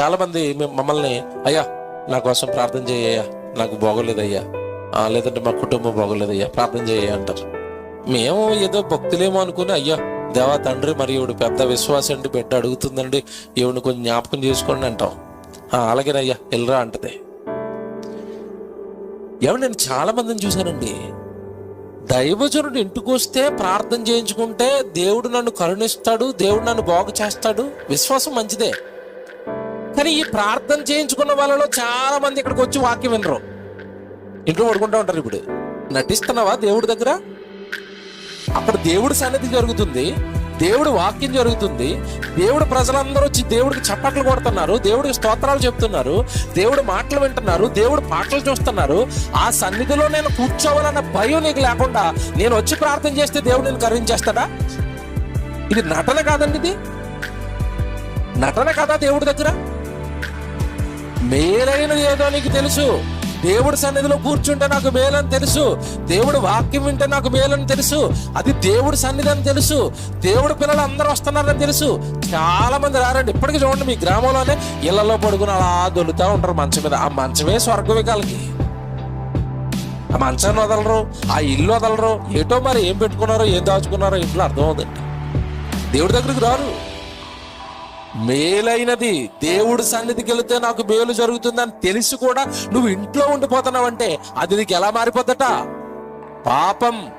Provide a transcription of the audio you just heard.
చాలా మంది మేము మమ్మల్ని అయ్యా నా కోసం ప్రార్థన చేయ్యా నాకు బాగోలేదయ్యా. లేదంటే మా కుటుంబం బాగోలేదయ్యా ప్రార్థన చేయ అంటారు. మేము ఏదో భక్తులేమో అనుకుని అయ్యా దేవా తండ్రి మరి ఇవిడు పెద్ద విశ్వాసం అండి బిడ్డ అడుగుతుందండి ఈవిడ కొంచెం జ్ఞాపకం చేసుకోండి అంటాం. అలాగేనయ్యా వెళ్ళరా అంటది. ఏమండి నేను చాలా మందిని చూశానండి. దైవజనుడు ఇంటికొస్తే ప్రార్థన చేయించుకుంటే దేవుడు నన్ను కరుణిస్తాడు దేవుడు నన్ను బాగు చేస్తాడు. విశ్వాసం మంచిదే. కానీ ఈ ప్రార్థన చేయించుకున్న వాళ్ళలో చాలా మంది ఇక్కడికి వచ్చి వాక్యం వినరు. ఇంట్లో పడుకుంటూ ఉంటారు ఇప్పుడు. నటిస్తున్నావా దేవుడి దగ్గర? అక్కడ దేవుడి సన్నిధి జరుగుతుంది. దేవుడి వాక్యం జరుగుతుంది. దేవుడు ప్రజలందరూ వచ్చి దేవుడికి చప్పట్లు కొడుతున్నారు. దేవుడికి స్తోత్రాలు చెప్తున్నారు. దేవుడు మాటలు వింటున్నారు. దేవుడు పాటలు చూస్తున్నారు. ఆ సన్నిధిలో నేను కూర్చోవాలన్న భయం నీకు లేకుండా నేను వచ్చి ప్రార్థన చేస్తే దేవుడు నేను కరుణించేస్తాడా? ఇది నటన కాదండి ఇది. నటన కదా దేవుడి దగ్గర. మేలైన ఏదో నీకు తెలుసు. దేవుడి సన్నిధిలో కూర్చుంటే నాకు మేలని తెలుసు. దేవుడు వాక్యం వింటే నాకు మేలని తెలుసు. అది దేవుడి సన్నిధి అని తెలుసు. దేవుడు పిల్లలు అందరూ వస్తున్నారని తెలుసు. చాలా మంది రారండి. ఇప్పటికీ చూడండి మీ గ్రామంలోనే ఇళ్ళలో పడుకుని అలా దొలుతూ ఉంటారు మంచం మీద. ఆ మంచమే స్వర్గవికాలకి ఆ మంచాన్ని వదలరు ఆ ఇల్లు వదలరు. ఏటో మరి ఏం పెట్టుకున్నారో ఏం దాచుకున్నారో ఇంట్లో అర్థం అవుతుంది దేవుడి దగ్గరికి రారు. మేలైనది. దేవుడి సన్నిధికి వెళితే నాకు మేలు జరుగుతుందని తెలిసి కూడా నువ్వు ఇంట్లో ఉండిపోతున్నావంటే అది నీకు ఎలా మారిపోద్దట? పాపం.